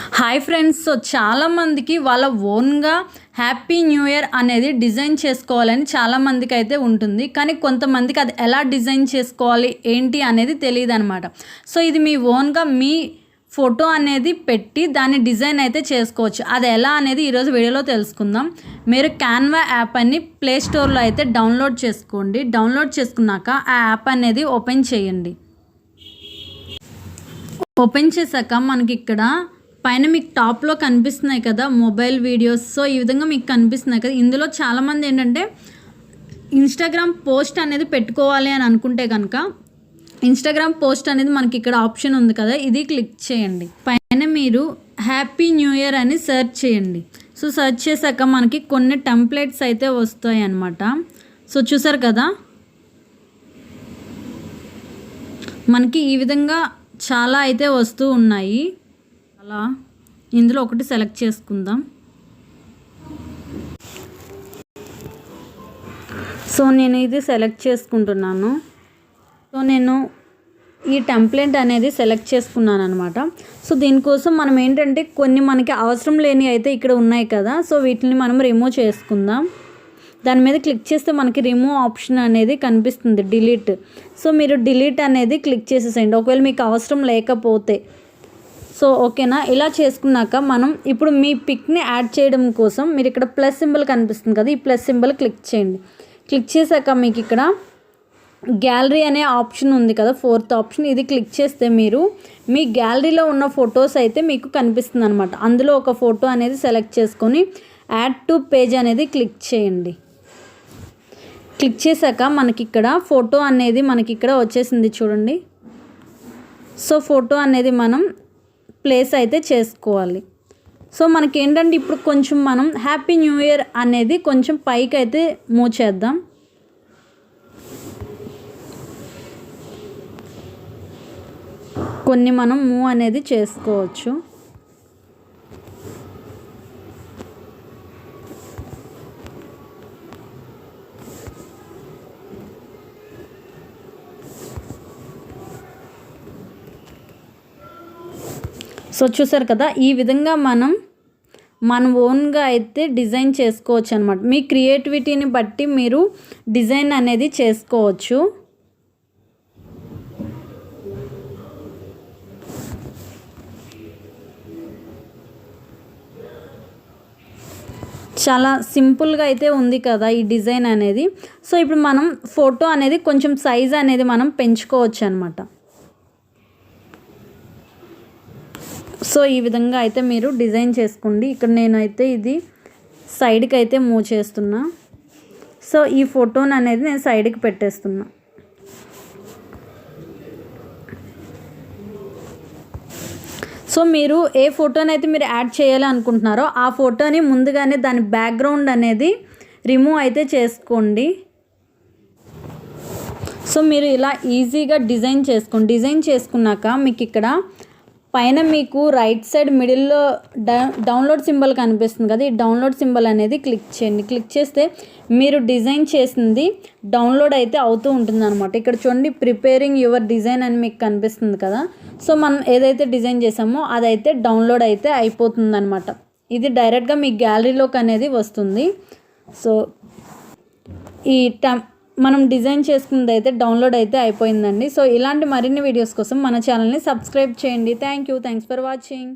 Hi friends so చాలామందికి వాళ్ళ ఓన్గా హ్యాపీ న్యూ ఇయర్ అనేది డిజైన్ చేసుకోవాలని చాలామందికి అయితే ఉంటుంది. కానీ కొంతమందికి అది ఎలా డిజైన్ చేసుకోవాలి ఏంటి అనేది తెలియదు అనమాట సో ఇది మీ ఓన్గా మీ ఫోటో అనేది పెట్టి దాన్ని డిజైన్ అయితే చేసుకోవచ్చు. అది ఎలా అనేది ఈరోజు వీడియోలో తెలుసుకుందాం. మీరు క్యాన్వా యాప్ అని ప్లే స్టోర్లో అయితే డౌన్లోడ్ చేసుకోండి. డౌన్లోడ్ చేసుకున్నాక ఆ యాప్ అనేది ఓపెన్ చేయండి. ఓపెన్ చేశాక మనకి ఇక్కడ పైన మీకు టాప్లో కనిపిస్తున్నాయి కదా మొబైల్ వీడియోస్. సో ఈ విధంగా మీకు కనిపిస్తున్నాయి కదా. ఇందులో చాలామంది ఏంటంటే ఇన్స్టాగ్రామ్ పోస్ట్ అనేది పెట్టుకోవాలి అని అనుకుంటే కనుక ఇన్స్టాగ్రామ్ పోస్ట్ అనేది మనకి ఇక్కడ ఆప్షన్ ఉంది కదా. ఇది క్లిక్ చేయండి. పైన మీరు హ్యాపీ న్యూ ఇయర్ అని సెర్చ్ చేయండి. సో సెర్చ్ చేశాక మనకి కొన్ని టెంప్లెట్స్ అయితే వస్తాయి అన్నమాట. సో చూసారు కదా? మనకి ఈ విధంగా చాలా అయితే వస్తూ ఉన్నాయి. అలా ఇందులో ఒకటి సెలెక్ట్ చేసుకుందాం. సో నేను ఇది సెలెక్ట్ చేసుకుంటున్నాను. సో నేను ఈ టెంప్లెట్ అనేది సెలెక్ట్ చేసుకున్నాను అనమాట సో దీనికోసం మనం ఏంటంటే కొన్ని మనకి అవసరం లేని అయితే ఇక్కడ ఉన్నాయి కదా సో వీటిని మనం రిమూవ్ చేసుకుందాం. దాని మీద క్లిక్ చేస్తే మనకి రిమూవ్ ఆప్షన్ అనేది కనిపిస్తుంది డిలీట్ సో మీరు డిలీట్ అనేది క్లిక్ చేసేసేయండి. ఒకవేళ మీకు అవసరం లేకపోతే సో ఓకేనా? ఇలా చేసుకున్నాక మనం ఇప్పుడు మీ పిక్ని యాడ్ చేయడం కోసం మీరు ఇక్కడ ప్లస్ సింబల్ కనిపిస్తుంది కదా ఈ ప్లస్ సింబల్ క్లిక్ చేయండి. క్లిక్ చేశాక మీకు ఇక్కడ గ్యాలరీ అనే ఆప్షన్ ఉంది కదా ఫోర్త్ ఆప్షన్. ఇది క్లిక్ చేస్తే మీరు మీ గ్యాలరీలో ఉన్న ఫొటోస్ అయితే మీకు కనిపిస్తుంది అనమాట అందులో ఒక ఫోటో అనేది సెలెక్ట్ చేసుకొని యాడ్ టు పేజ్ అనేది క్లిక్ చేయండి. క్లిక్ చేశాక మనకి ఇక్కడ ఫోటో అనేది మనకి ఇక్కడ వచ్చేసింది చూడండి. సో ఫోటో అనేది మనం ప్లేస్ అయితే చేసుకోవాలి. సో మనకి ఏంటంటే ఇప్పుడు కొంచెం మనం హ్యాపీ న్యూ ఇయర్ అనేది కొంచెం పైకి అయితే మూవ్ చేద్దాం. కొన్ని మనం మూవ్ అనేది చేసుకోవచ్చు. సో చూసారు కదా ఈ విధంగా మనం మన ఓన్గా అయితే డిజైన్ చేసుకోవచ్చు అనమాట మీ క్రియేటివిటీని బట్టి మీరు డిజైన్ అనేది చేసుకోవచ్చు. చాలా సింపుల్గా అయితే ఉంది కదా ఈ డిజైన్ అనేది. సో ఇప్పుడు మనం ఫోటో అనేది కొంచెం సైజ్ అనేది మనం పెంచుకోవచ్చు అనమాట సో ఈ విధంగా అయితే మీరు డిజైన్ చేసుకోండి. ఇక్కడ నేనైతే ఇది సైడ్కి అయితే మూవ్ చేస్తున్నా. సో ఈ ఫోటోని అనేది నేను సైడ్కి పెట్టేస్తున్నా. సో మీరు ఏ ఫోటోని అయితే మీరు యాడ్ చేయాలి అనుకుంటున్నారో ఆ ఫోటోని ముందుగానే దాని బ్యాక్గ్రౌండ్ అనేది రిమూవ్ అయితే చేసుకోండి. సో మీరు ఇలా ఈజీగా డిజైన్ చేసుకోండి. డిజైన్ చేసుకున్నాక మీకు ఇక్కడ పైన మీకు రైట్ సైడ్ మిడిల్లో డౌన్లోడ్ సింబల్ కనిపిస్తుంది కదా ఈ డౌన్లోడ్ సింబల్ అనేది క్లిక్ చేయండి. క్లిక్ చేస్తే మీరు డిజైన్ చేసింది డౌన్లోడ్ అయితే అవుతూ ఉంటుంది అనమాట ఇక్కడ చూడండి ప్రిపేరింగ్ యువర్ డిజైన్ అని మీకు కనిపిస్తుంది కదా. సో మనం ఏదైతే డిజైన్ చేసామో అదైతే డౌన్లోడ్ అయితే అయిపోతుంది అనమాట ఇది డైరెక్ట్గా మీ గ్యాలరీలోకి అనేది వస్తుంది. సో ఈ టెం మనం డిజైన్ చేసుకున్నది అయితే డౌన్లోడ్ అయితే అయిపోయిందండి. సో ఇలాంటి మరిన్ని వీడియోస్ కోసం మన ఛానల్ని సబ్స్క్రైబ్ చేయండి. Thank you thanks for watching